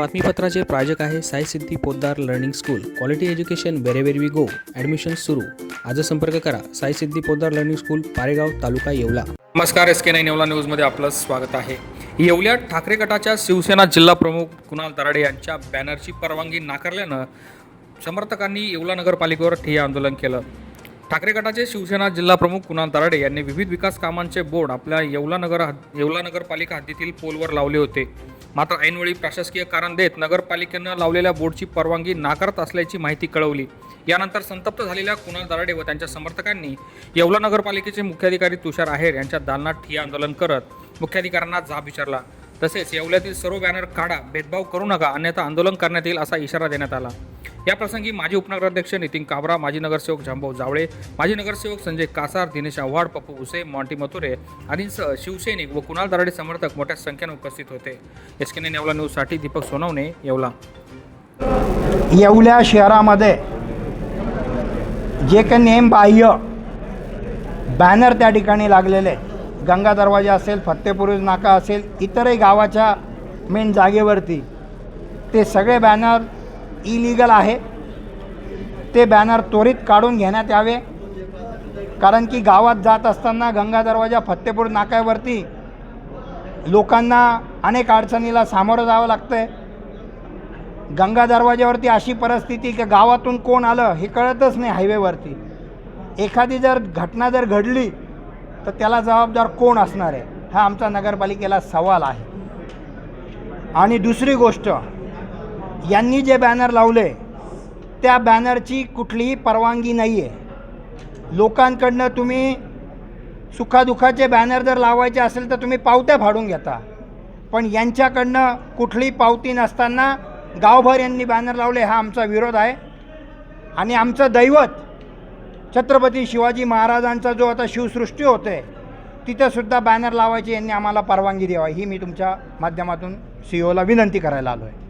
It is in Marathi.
बातमीपत्राचे प्रायोजक आहे Sai Siddhi Poddar learning school. Quality education wherever we go admission सुरू. आज संपर्क करा. Sai Siddhi Poddar learning school Paregaon taluka Yeola. नमस्कार एस के नाईन येवला न्यूजमध्ये आपलं स्वागत आहे. येवल्या ठाकरे गटाच्या शिवसेना जिल्हा प्रमुख कुणाल दराडे यांच्या बॅनरची परवानगी नाकारल्यानं समर्थकांनी येवला नगरपालिकेवर ठिय्या आंदोलन केलं. ठाकरे गटाचे शिवसेना जिल्हा प्रमुख कुणाल दराडे यांनी विविध विकास कामांचे बोर्ड आपल्या येवला नगर येवला नगरपालिका हद्दीतील पोलवर लावले होते. मात्र ऐनवेळी प्रशासकीय कारण देत नगरपालिकेनं लावलेल्या बोर्डची परवानगी नाकारत असल्याची माहिती कळवली. यानंतर संतप्त झालेल्या कुणाल दराडे व त्यांच्या समर्थकांनी येवला नगरपालिकेचे मुख्याधिकारी तुषार आहेर यांच्या दालनात ठिय्या आंदोलन करत मुख्याधिकाऱ्यांना जाब विचारला. तसेच येवल्यातील सर्व बॅनर काढा भेदभाव करू नका अन्यथा आंदोलन करण्यात येईल असा इशारा देण्यात आला. या प्रसंगी माजी उपनगराध्यक्ष नितीन काबरा माजी नगरसेवक जांभाऊ जावळे माजी नगरसेवक संजय कासार दिनेश आव्हाड पप्पू उसे मॉन्टी मथुरे आदींसह शिवसैनिक व कुणाल दराडे समर्थक मोठ्या संख्येने उपस्थित होते. एस के नेवला न्यूजसाठी दीपक सोनवणे येवला. येवल्या शहरामध्ये जे काही नेमबाह्य बॅनर त्या ठिकाणी लागलेले गंगा दरवाजा असेल फत्तेपुरुष नाका असेल इतरही गावाच्या मेन जागेवरती ते सगळे बॅनर इलिगल आहे. ते बॅनर त्वरित काढून घेण्यात यावे. कारण की गावात जात असताना गंगा दरवाजा फत्तेपूर नाक्यावरती लोकांना अनेक अडचणीला सामोरं जावं लागतं आहे गंगा दरवाज्यावरती अशी परिस्थिती की गावातून कोण आलं हे कळतच नाही हायवेवरती एखादी जर घटना जर घडली तर त्याला जबाबदार कोण असणार आहे? हा आमचा नगरपालिकेला सवाल आहे. आणि दुसरी गोष्ट यांनी जे बॅनर लावले त्या बॅनरची कुठलीही परवानगी नाही आहे लोकांकडनं तुम्ही सुखादुखाचे बॅनर जर लावायचे असेल तर तुम्ही पावत्या फाडून घेता. पण यांच्याकडनं कुठलीही पावती नसताना गावभर यांनी बॅनर लावले हा आमचा विरोध आहे. आणि आमचं दैवत छत्रपती शिवाजी महाराजांचा जो आता शिवसृष्टी होते तिथंसुद्धा बॅनर लावायची यांनी आम्हाला परवानगी द्यावी. ही मी तुमच्या माध्यमातून सी ओला विनंती करायला आलो आहे